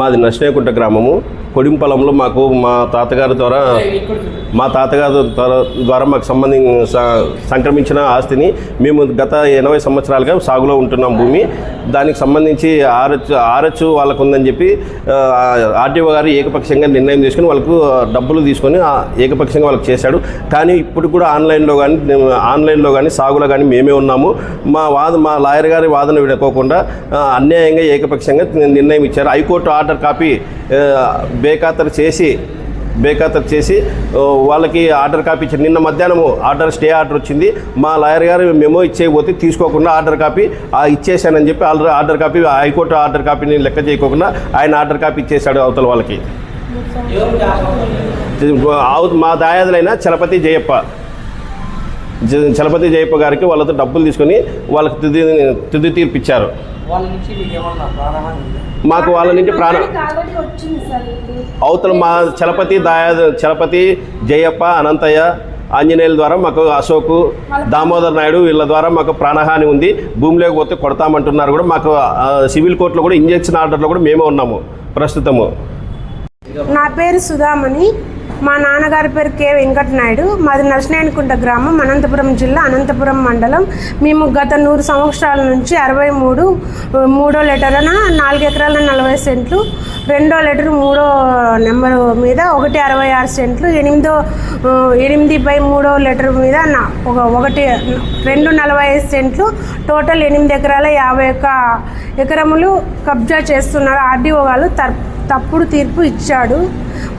మాది నష్టేకుంట గ్రామము. కొడింపలంలో మాకు మా తాతగారి ద్వారా మా తాతగారి ద్వారా ద్వారా మాకు సంబంధించి సంక్రమించిన ఆస్తిని మేము గత ఎనభై సంవత్సరాలుగా సాగులో ఉంటున్నాం భూమి. దానికి సంబంధించి ఆర్హెచ్ ఆర్హెచ్ వాళ్ళకు ఉందని చెప్పి ఆర్టీఓ గారు ఏకపక్షంగా నిర్ణయం తీసుకుని వాళ్ళకు డబ్బులు తీసుకొని ఏకపక్షంగా వాళ్ళకి చేశాడు. కానీ ఇప్పుడు కూడా ఆన్లైన్లో కానీ ఆన్లైన్లో కానీ సాగులో కానీ మేమే ఉన్నాము. మా వాద మా లాయర్ గారి వాదన వినుకోకుండా అన్యాయంగా ఏకపక్షంగా నిర్ణయం ఇచ్చారు. హైకోర్టు ఆర్డర్ కాపీ బేఖాతరు చేసి బేఖాతరు చేసి వాళ్ళకి ఆర్డర్ కాపీ ఇచ్చారు. నిన్న మధ్యాహ్నము ఆర్డర్ స్టే ఆర్డర్ వచ్చింది. మా లాయర్ గారు మెమో ఇచ్చేయబోతే తీసుకోకుండా ఆర్డర్ కాపీ ఇచ్చేసానని చెప్పి already order copy high court order కాపీని లెక్క చేయకోకుండా ఆయన ఆర్డర్ కాపీ ఇచ్చేశాడు అవతల వాళ్ళకి. మా దాయాదులైన చలపతి జయప్ప జ- చలపతి జయప్ప గారికి వాళ్ళతో డబ్బులు తీసుకొని వాళ్ళకి తుది తుది తీర్పు ఇచ్చారు వాళ్ళ నుంచి మీకు వాళ్ళ నుంచి ప్రాణ. అవతల మా చలపతి దాయా చలపతి జయప్ప అనంతయ్య ఆంజనేయుల ద్వారా మాకు అశోక్ దామోదర్ నాయుడు వీళ్ళ ద్వారా మాకు ప్రాణహాని ఉంది. భూమి లేకపోతే కొడతామంటున్నారు కూడా మాకు సివిల్ కోర్టులో కూడా ఇంజెక్షన్ ఆర్డర్లో కూడా మేమే ఉన్నాము ప్రస్తుతము. నా పేరు సుధామణి. మా నాన్నగారి పేరు కె వెంకటనాయుడు. మాది నర్సనాయనకుంట గ్రామం అనంతపురం జిల్లా అనంతపురం మండలం. మేము గత నూరు సంవత్సరాల నుంచి అరవై మూడు మూడో లెటర్న నాలుగు ఎకరాల నలభై సెంట్లు రెండో లెటర్ మూడో నెంబరు మీద ఒకటి అరవై ఆరు సెంట్లు ఎనిమిదో ఎనిమిది బై మూడో లెటర్ మీద నా ఒక ఒకటి రెండు నలభై ఐదు సెంట్లు టోటల్ ఎనిమిది ఎకరాల యాభై ఒక్క ఎకరములు కబ్జా చేస్తున్నారు. ఆర్డీఓ వాళ్ళు తప్పుడు తీర్పు ఇచ్చాడు.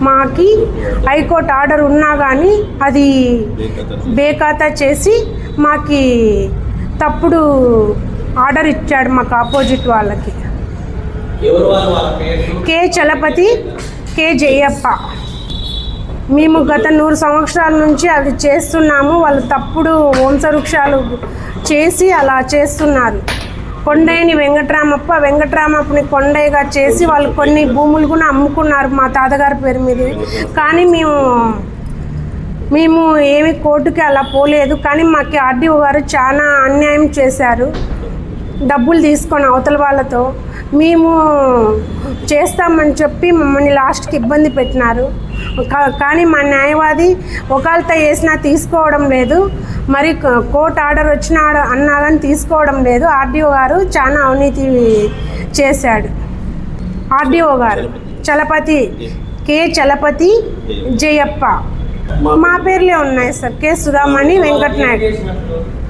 మాకి హైకోర్టు ఆర్డర్ ఉన్నా కానీ అది బేఖాతా చేసి మాకి తప్పుడు ఆర్డర్ ఇచ్చాడు మాకు ఆపోజిట్ వాళ్ళకి. కే చలపతి కే జయప్ప. మేము గత నూరు సంవత్సరాల నుంచి అది చేస్తున్నాము వాళ్ళు తప్పుడు వంశవృక్షాలు చేసి అలా చేస్తున్నారు. కొండయ్యని వెంకటరామప్ప వెంకట్రామప్పని కొండయ్యగా చేసి వాళ్ళు కొన్ని భూములు కూడా అమ్ముకున్నారు మా తాతగారి పేరు మీద. కానీ మేము మేము ఏమి కోర్టుకి అలా పోలేదు. కానీ మాకు ఆర్డీఓ గారు చాలా అన్యాయం చేశారు. డబ్బులు తీసుకొని అవతల వాళ్ళతో. మేము చేస్తామని చెప్పి మమ్మల్ని లాస్ట్కి ఇబ్బంది పెట్టినారు. కానీ మా న్యాయవాది ఒకళ్ళతో వేసినా తీసుకోవడం లేదు. మరి క- కోర్టు ఆర్డర్ వచ్చిన అన్నా తీసుకోవడం లేదు. ఆర్డీఓ గారు చాలా అవినీతి చేశాడు. ఆర్డీఓ గారు చలపతి కే చలపతి జయప్ప. మా పేర్లే ఉన్నాయి సార్. కే సుధామణి వెంకటనాయుడు.